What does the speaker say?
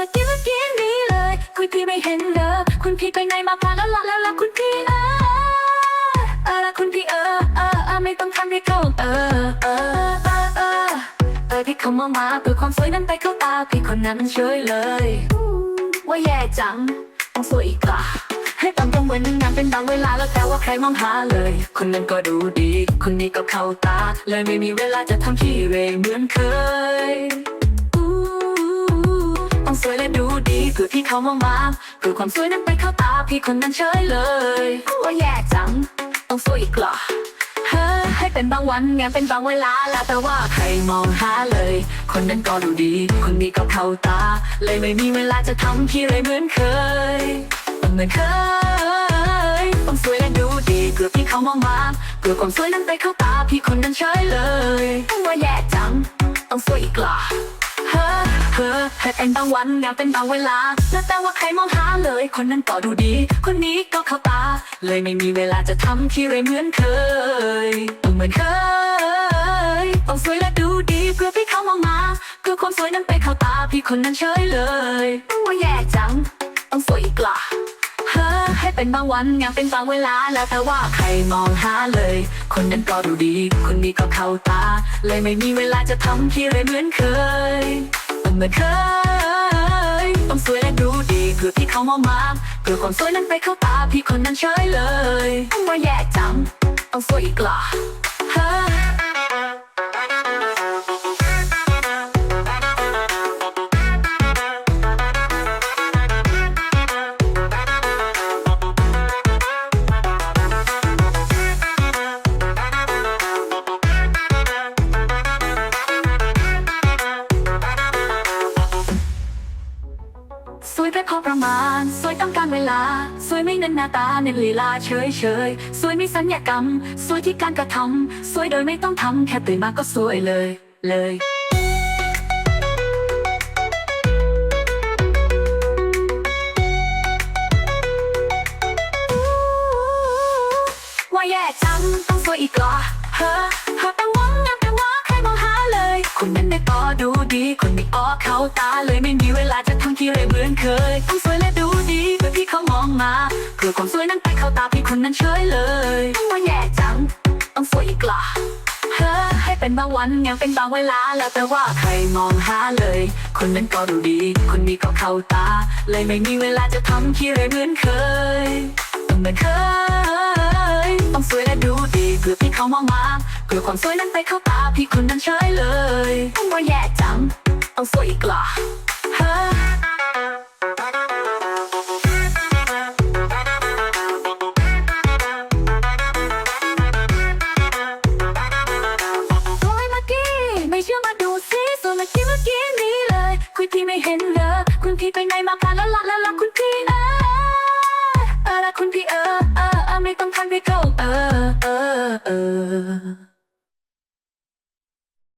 มากินแล้วกินนี้เลย คุณพี่ไม่เห็นเลยคุณพี่ไปไหนมาพาแล้วละแล้วละคุณพี่เออเออละคุณพี่เออเออเออไม่ต้องทำให้เขาเออเออเออเออเออพี่เขามามาเพื่ความสวยนั้นไปเข้าตาพี่คนนั้นมันเฉยเลย ว่าแย่จังต้องสวยอีกอะให้ตามตรงเหมือนึงนานเป็นบางเวลาแล้วแต่ว่าใครมองหาเลย คนนั้นก็ดูดี คนนี้ก็เข้าตา เลยไม่มีเวลาจะทำที่เรเหมือนเคย ต้องสวยและดูดีเพื่อพี่เขามองมาเพื่อความสวยนั้นไปเข้าตาพี่คนนั้นเฉยเลยว่าแย่จัง ต้องสวยอีกเหรอเฮ้ให้เป็นบางวันงานเป็นบางเวลาแล้วแต่ว่าใครมองหาเลย คนนั้นก็ดูดี คนนี้ก็เข้าตา เลยไม่มีเวลาจะทำที่ไรเหมือนเคยเหมือนเคยต้องสวยและดูดีเกือบที่เขามองมาเกือบความสวยนั้นไปเข้าตาพี่คนนั้นเฉยเลยว่าแย่จัง ต้องสวยอีกเหรอ เฮ้อเฮ้อให้เป็นบางวันงานเป็นบางเวลา แล้วแต่ว่าใครมองหาเลย คนนั้นก็ดูดี คนนี้ก็เข้าตา เลยไม่มีเวลาจะทำที่ไรเหมือนเคยต้องเหมือนเคยต้องสวยและดูดีเพื่อพี่เขามองมาเพื่อความสวยนั้นไปเข้าตาพี่คนนั้นเฉยเลยว่าแย่จัง ต้องสวยอีกล่ะเฮ้อให้เป็นบางวันงานเป็นบางเวลาแล้วแต่ว่าใครมองหาเลย คนนั้นก็ดูดี คนนี้ก็เข้าตา เลยไม่มีเวลาจะทำที่ไรเหมือนเคยเหมือนเคย ต้องสวยและดูดีเพื่อพี่เขามองมาเพื่อความสวยนั้นไปเข้าตาพี่คนนั้นเฉยเลยว่าแย่จังต้องสวยอีกหรอเฮ้อ วยไปพอประมาณ สวยต้องการเวลา สวยไม่เน้นหน้าตาเน้นลีลาเฉยเฉยสวยไมีสัญญกรรม สวยที่การกระทำสวยโดยไม่ต้องทำแค่ตื่นมาก็สวยเลย เลยว่าแย่ เคยต้องสวยและดูดีเพื่อพี่เขามองมาเพื่อความสวยนั้นไปเข้าตาพี่คนนั้นเฉยเลยว่าแย่จัง ต้องสวยอีกเหรอเฮ้อให้เป็นบางวันงานเป็นบางเวลาแล้วแต่ว่าใครมองหาเลย คนนั้นก็ดูดี คนนี้ก็เข้าตา เลยไม่มีเวลาจะทำที่ไรเหมือนเคยเหมือนเคยต้องสวยและดูดีเพื่อพี่เขามองมาเพื่อความสวยนั้นไปเข้าตาพี่คนนั้นเฉยเลยว่าแย่จังต้องสวยอีกเหรอ กี้นี้เลย คุณพี่ไม่เห็นเลยคุณพี่ไปไหนมาพลาละละละละคุณพี่เออเออละคุณพี่เออเออเออไม่ต้องทันไปเก่า